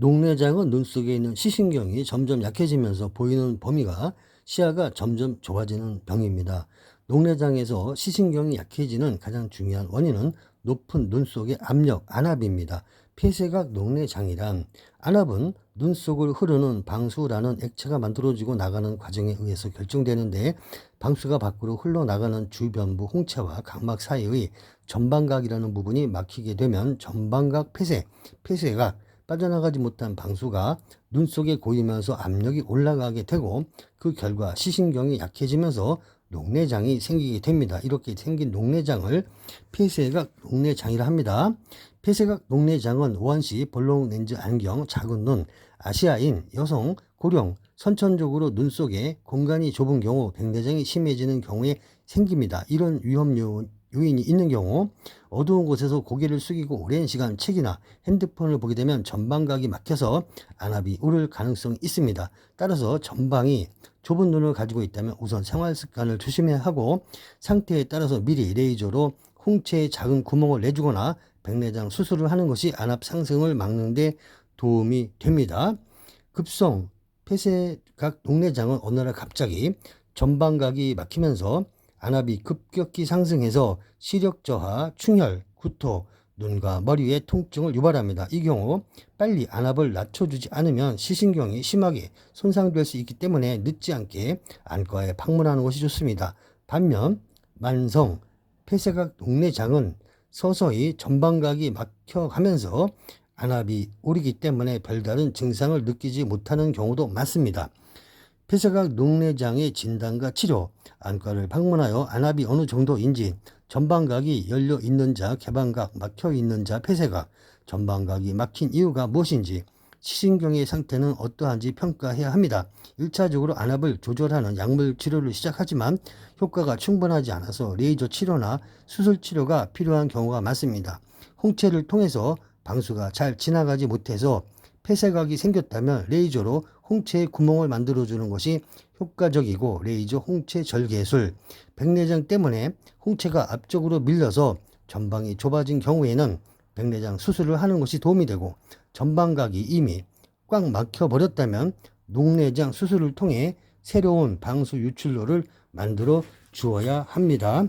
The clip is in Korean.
녹내장은 눈 속에 있는 시신경이 점점 약해지면서 보이는 범위가 시야가 점점 좁아지는 병입니다. 녹내장에서 시신경이 약해지는 가장 중요한 원인은 높은 눈 속의 압력, 안압입니다. 폐쇄각 녹내장이란 안압은 눈 속을 흐르는 방수라는 액체가 만들어지고 나가는 과정에 의해서 결정되는데 방수가 밖으로 흘러나가는 주변부 홍채와 각막 사이의 전방각이라는 부분이 막히게 되면 전방각 폐쇄, 폐쇄각, 빠져나가지 못한 방수가 눈 속에 고이면서 압력이 올라가게 되고 그 결과 시신경이 약해지면서 녹내장이 생기게 됩니다. 이렇게 생긴 녹내장을 폐쇄각 녹내장이라 합니다. 폐쇄각 녹내장은 오한시 볼록 렌즈 안경, 작은 눈, 아시아인, 여성, 고령, 선천적으로 눈 속에 공간이 좁은 경우 백내장이 심해지는 경우에 생깁니다. 이런 위험 요, 요인이 있는 경우 어두운 곳에서 고개를 숙이고 오랜 시간 책이나 핸드폰을 보게 되면 전방각이 막혀서 안압이 오를 가능성이 있습니다. 따라서 전방이 좁은 눈을 가지고 있다면 우선 생활 습관을 조심해야 하고 상태에 따라서 미리 레이저로 홍채에 작은 구멍을 내주거나 백내장 수술을 하는 것이 안압 상승을 막는 데 도움이 됩니다. 급성 폐쇄각 녹내장은 어느 날 갑자기 전방각이 막히면서 안압이 급격히 상승해서 시력 저하, 충혈, 구토, 눈과 머리 위에 통증을 유발합니다. 이 경우 빨리 안압을 낮춰주지 않으면 시신경이 심하게 손상될 수 있기 때문에 늦지 않게 안과에 방문하는 것이 좋습니다. 반면 만성 폐쇄각 녹내장은 서서히 전방각이 막혀가면서 안압이 오르기 때문에 별다른 증상을 느끼지 못하는 경우도 많습니다. 폐쇄각 녹내장의 진단과 치료, 안과를 방문하여 안압이 어느 정도인지, 전방각이 열려 있는 자, 개방각, 막혀 있는 자, 폐쇄각, 전방각이 막힌 이유가 무엇인지, 시신경의 상태는 어떠한지 평가해야 합니다. 1차적으로 안압을 조절하는 약물 치료를 시작하지만 효과가 충분하지 않아서 레이저 치료나 수술 치료가 필요한 경우가 많습니다. 홍채를 통해서 방수가 잘 지나가지 못해서 폐쇄각이 생겼다면 레이저로 홍채에 구멍을 만들어주는 것이 효과적이고 레이저 홍채 절개술, 백내장 때문에 홍채가 앞쪽으로 밀려서 전방이 좁아진 경우에는 백내장 수술을 하는 것이 도움이 되고 전방각이 이미 꽉 막혀 버렸다면 녹내장 수술을 통해 새로운 방수 유출로를 만들어 주어야 합니다.